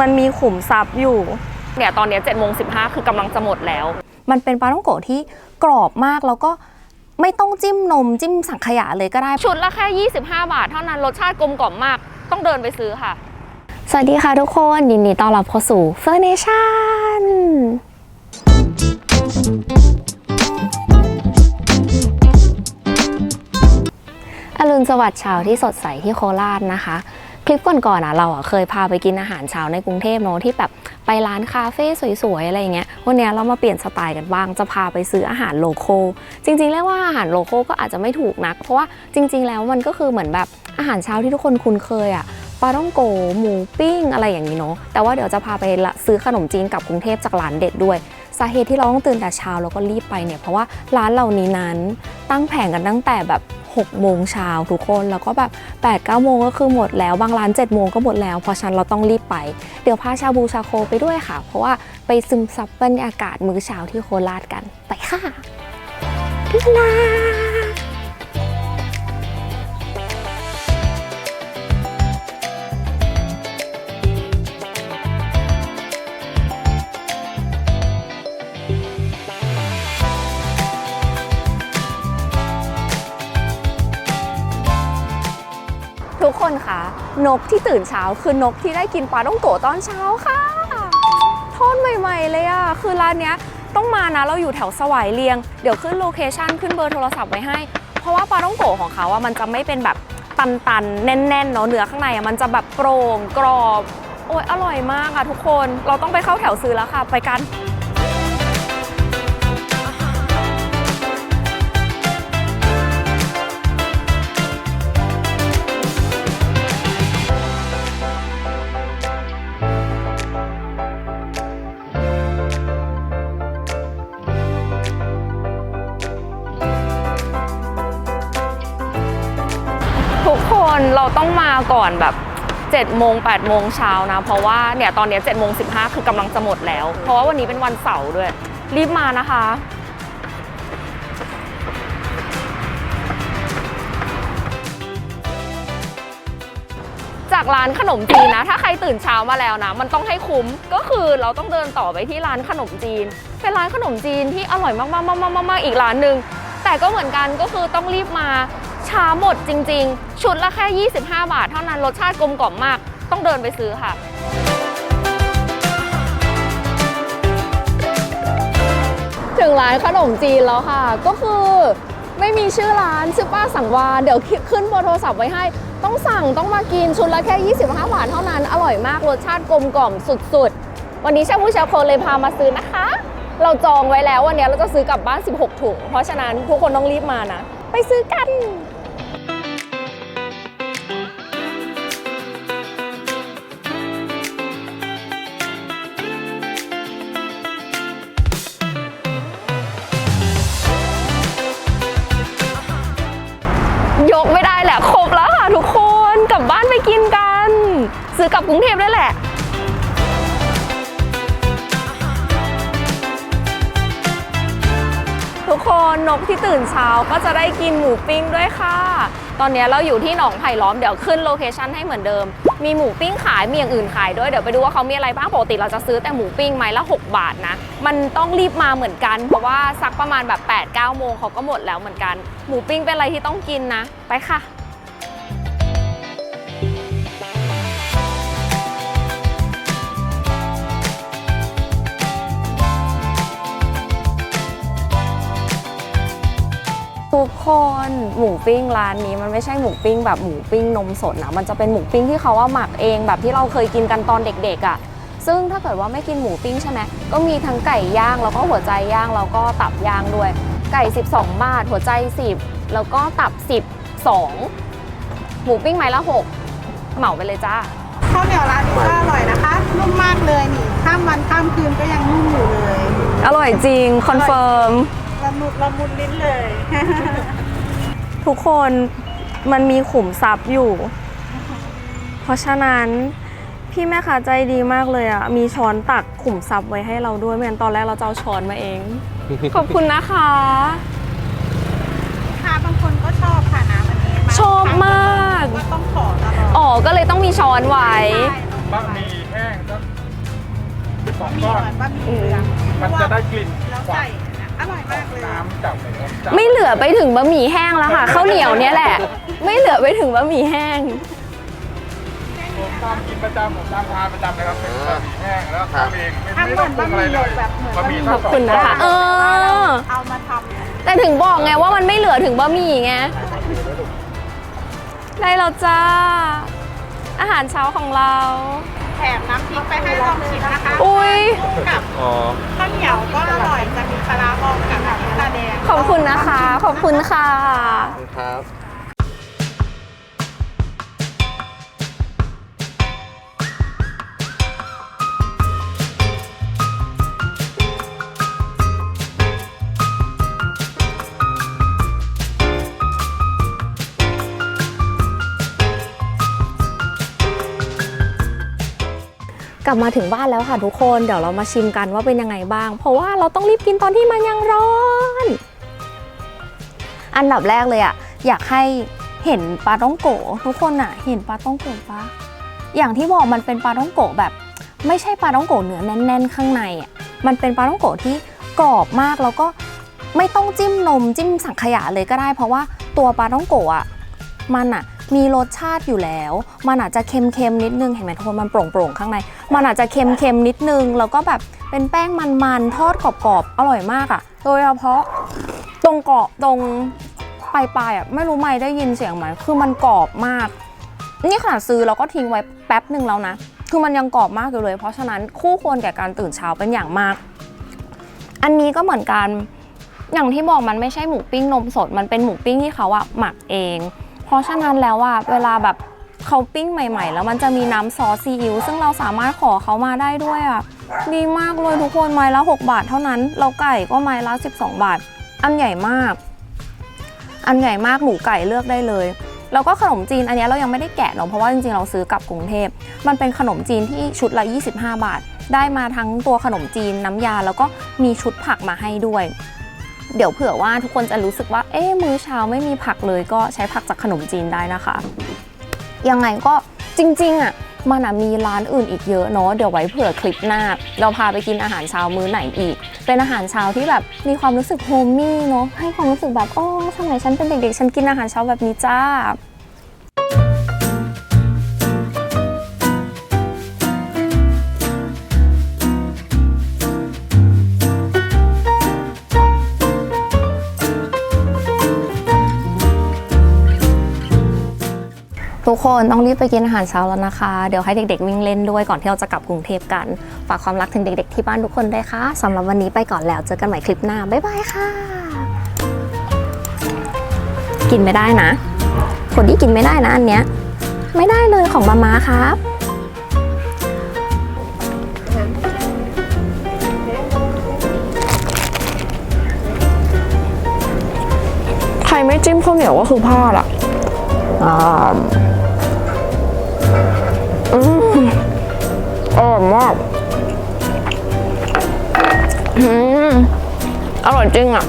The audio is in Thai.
มันมีขุมทรัพย์อยู่ เนี่ยตอนเนี้7จ็ดโมงสิคือกำลังจะหมดแล้ว มันเป็นปลาท่องโกะที่กรอบมากแล้วก็ไม่ต้องจิ้มนมจิ้มสังขยาเลยก็ได้ ชุดละแค่ 25 บาท เท่านั้นรสชาติกลมกล่อมมาก ต้องเดินไปซื้อค่ะ สวัสดีค่ะทุกคนยินดีต้อนรับเข้าสู่เฟอร์เนชั่นอรุณสวัสดิ์เช้าที่สดใสที่โคราชนะคะ คลิปก่อนๆอะเราอะเคยพาไปกินอาหารเช้าในกรุงเทพเนอะที่แบบไปร้านคาเฟ่สวยๆอะไรอย่างเงี้ยวันนี้เรามาเปลี่ยนสไตล์กันบ้างจะพาไปซื้ออาหารโลโก้จริง ๆ เรียกว่าอาหารโลโก้ก็อาจจะไม่ถูกนัก เพราะว่าจริง ๆ แล้วมันก็คือเหมือนแบบอาหารเช้าที่ทุกคนคุ้นเคยอะปลาต้องโกหมูปิ้งอะไรอย่างนี้เนาะแต่ว่าเดี๋ยวจะพาไปซื้อขนมจีนกลับกรุงเทพจากร้านเด็ดด้วยสาเหตุที่เราต้องตื่นแต่เช้าแล้วก็รีบไปเนี่ยเพราะว่าร้านเหล่านี้นั้นตั้งแผงกันตั้งแต่แบบ 6โมงเช้าทุกคนแล้วก็แบบ8 9โมงก็คือหมดแล้วบางร้าน7โมงก็หมดแล้วเพราะฉันเราต้องรีบไป เดี๋ยวพาชาบูชาโคไปด้วยค่ะ เพราะว่าไปซึมซับบรรยากาศมื้อเช้าที่โคราชกันไปค่ะพี่นา คนคะนกที่ตื่นเช้าคือนกที่ได้กินปลาต้องโกะตอนเช้าค่ะทอดใหม่ ๆ เลยอะคือร้านเนี้ยต้องมานะเราอยู่แถวสวายเรียง เดี๋ยวขึ้นโลเคชันขึ้นเบอร์โทรศัพท์ไว้ให้ เพราะว่าปลาต้องโกะของเขาอะมันจะไม่เป็นแบบตันๆ แน่นๆเนาะเนื้อข้างในอะมันจะแบบโปร่งกรอบ โอ้ยอร่อยมากอะทุกคนเราต้องไปเข้าแถวซื้อแล้วค่ะ ไปกัน มาก่อนแบบ7โมง8โมงเช้านะ เพราะว่าเนี่ยตอนนี้7โมง15คือกำลังจะหมดแล้ว เพราะว่าวันนี้เป็นวันเสาร์ด้วย รีบมานะคะ จากร้านขนมจีนนะ ถ้าใครตื่นเช้ามาแล้วนะ มันต้องให้คุ้มก็คือเราต้องเดินต่อไปที่ร้านขนมจีน เป็นร้านขนมจีนที่อร่อยมากๆๆๆๆอีกร้านหนึ่งแต่ก็เหมือนกันก็คือต้องรีบมา ช้าหมดจริง ๆ ชุดละแค่ 25 บาท เท่านั้นรสชาติกลมกล่อมมาก ต้องเดินไปซื้อค่ะถึงร้านขนมจีนแล้วค่ะ ก็คือไม่มีชื่อร้านชื่อป้าสังวานเดี๋ยวขึ้นเบอร์โทรศัพท์ไว้ให้ ต้องสั่งต้องมากินชุดละแค่ 25 บาทเท่านั้น อร่อยมากรสชาติกลมกล่อมสุดๆ วันนี้ชาบูชาโคเลยพามาซื้อนะคะ เราจองไว้แล้ววันนี้เราจะซื้อกลับบ้าน 16 ถุงเพราะฉะนั้นทุกคนต้องรีบมานะ ไปซื้อกัน แหละครบแล้วค่ะทุกคนกลับบ้านไปกินกัน ซื้อกลับกรุงเทพได้แหละ ทุกคนนกที่ตื่นเช้าก็จะได้กินหมูปิ้งด้วยค่ะ ตอนนี้เราอยู่ที่หนองไผ่ล้อมเดี๋ยวขึ้นโลเคชั่นให้เหมือนเดิม มีหมูปิ้งขายมีอย่างอื่นขายด้วยเดี๋ยวไปดูว่าเขามีอะไรบ้างปกติเราจะซื้อแต่หมูปิ้งไม้ละ 6 บาทนะ มันต้องรีบมาเหมือนกัน เพราะว่าสักประมาณแบบ8 9โมงเขาก็หมดแล้วเหมือนกัน หมูปิ้งเป็นอะไรที่ต้องกินนะ ไปค่ะ ทุกคนหมูปิ้งร้านนี้มันไม่ใช่หมูปิ้งแบบหมูปิ้งนมสดนะมันจะเป็นหมูปิ้งที่เขาว่าหมักเองแบบที่เราเคยกินกันตอนเด็กๆอะ่ะซึ่งถ้าเกิดว่าไม่กินหมูปิ้งใช่ไหมก็มีทั้งไก่ย่างแล้วก็หัวใจย่างแล้วก็ตับย่างด้วย ไก่ 12 บาท หัวใจ 10 แล้วก็ตับ10 2หมูปิ้งไม้ละ 6 เหมาไปเลยจ้าข้าวเหนียวร้านนี้ก็อร่อยนะคะนุ่มมากเลยนี่ข้ามวันข้ามคืนก็ยังนุ่มอยู่เลย อร่อยจริงคอนเฟิร์มละ มุดละมุนลิ้นเลย ทุกคนมันมีขุมทรัพย์อยู่ เพราะฉะนั้นพี่แม่ค้าใจดีมากเลยอะ่ะ มีช้อนตักขุมทรัพย์ไว้ให้เราด้วยไม่งั้นตอนแรกเราจะเอาช้อนมาเอง ขอบคุณนะคะลูกค้าบางคนก็ชอบค่ะน้ำอันนี้าชอบมาก ก็ต้องขอตลอดอ๋อ ก็เลยต้องมีช้อนไว้ใช่ต้องบะหมี่แห้ห้งสักสองมีก้อหนน่อยบะหมี่เหลืองมันจะได้กลิ่นแล้วใส่นะ อร่อยมากเลยน้ำจากหมูจากไม่เหลือไปถึงบะหมี่แห้งแล้วค่ะข้าวเหนียวเนี่ยแหละ ไม่เหลือไปถึงบะหมี่แห้ง ผมทำกินประจำผมทำทานประจำเลยครับเป็นบะหมี่แห้งแล้วทำเองไม่ทำไม่เหมืต้ออนงปรุบะงหอะไรมี่เลยแบบเหมือนบะหมี่บะหมี่ทั้งสองขอบคุณนะคะก้อนเออ เอามาทำแต่ถึงบอกไงว่ามันไม่เหลือถึงบะหมี่ไง ได้แล้วจ้า อาหารเช้าของเรา แถมน้ำพริกไปให้ล องชิมนะคะอุ้ยกับอ๋อ ข้าวเหนียวก็อร่อยจะมีปลาร้าบองกับน้ำพริกตาแดงขอบคุณนะคะ ขอบคุณค่ะครับ ลับมาถึงบ้านแล้วค่ะทุกคน เดี๋ยวเรามาชิมกันว่าเป็นยังไงบ้าง เพราะว่าเราต้องรีบกินตอนที่มันยังร้อน อันดับแรกเลยอะอยากให้เห็นปลาต้องโกทุกคนอะเห็นปลาต้องโกปะอย่างที่บอกมันเป็นปลาต้องโกแบบ ไม่ใช่ปลาต้องโกเนื้อแน่น ๆ ข้างในอะมันเป็นปลาต้องโกที่กรอบมากแล้วก็ไม่ต้องจิ้มนมจิ้มสังขยาเลยก็ได้ เพราะว่าตัวปลาต้องโกอะมันอะ มีรสชาติอยู่แล้ว มันอาจจะเค็มๆนิดนึงเห็นไหมทุกคนมันโปร่งๆข้างใน มันอาจจะเค็มๆนิดนึง แล้วก็แบบเป็นแป้งมันๆทอดกรอบๆอร่อยมากอะโดยเฉพาะตรงเกาะตรงปลายๆอะไม่รู้ไม่ได้ยินเสียงไหมคือมันกรอบมาก นี่ขนาดซื้อเราก็ทิ้งไว้แป๊บหนึ่งแล้วนะคือมันยังกรอบมากอยู่เลย เพราะฉะนั้นคู่ควรแก่การตื่นเช้าเป็นอย่างมาก อันนี้ก็เหมือนกันอย่างที่บอกมันไม่ใช่หมูปิ้งนมสด มันเป็นหมูปิ้งที่เขาอะหมักเอง ราะฉะนั้นแล้วอะเวลาแบบเขาปิ้งใหม่ ๆ แล้วมันจะมีน้ำซอสซีอิ๊วซึ่งเราสามารถขอเขามาได้ด้วยอะดีมากเลยทุกคนไม้ละ 6 บาทเท่านั้น เราไก่ก็ไม้ละ 12 บาท อันใหญ่มาก อันใหญ่มากหมูไก่เลือกได้เลยแล้วก็ขนมจีนอันนี้เรายังไม่ได้แกะเนาะเพราะว่าจริงๆเราซื้อกลับกรุงเทพ มันเป็นขนมจีนที่ชุดละ 25 บาท ได้มาทั้งตัวขนมจีนน้ำยา แล้วก็มีชุดผักมาให้ด้วย เดี๋ยวเผื่อว่าทุกคนจะรู้สึกว่า เอ๊ะมื้อเช้าไม่มีผักเลยก็ใช้ผักจากขนมจีนได้นะคะ ยังไงก็จริงๆอะมันมีร้านอื่นอีกเยอะเนาะเดี๋ยวไว้เผื่อคลิปหน้า เราพาไปกินอาหารเช้ามื้อไหนอีก เป็นอาหารเช้าที่แบบมีความรู้สึกโฮมมี่เนาะให้ความรู้สึกแบบอ๋อสมัยฉันเป็นเด็กๆ ฉันกินอาหารเช้าแบบนี้จ้า ทุกคนต้องรีบไปกินอาหารเช้าแล้วนะคะ เดี๋ยวให้เด็กๆวิ่งเล่นด้วยก่อนที่เราจะกลับกรุงเทพกัน ฝากความรักถึงเด็กๆที่บ้านทุกคนด้วยค่ะสำหรับวันนี้ไปก่อนแล้วเจอกันใหม่คลิปหน้า บ๊ายบายค่ะ กินไม่ได้นะ คนที่กินไม่ได้นะอันเนี้ย ไม่ได้เลยของมาม่าครับใครไม่จิ้มข้าวเหนียวก็คือพลาดอะอ่ อร่อยมาก อืม อร่อยจริงอะ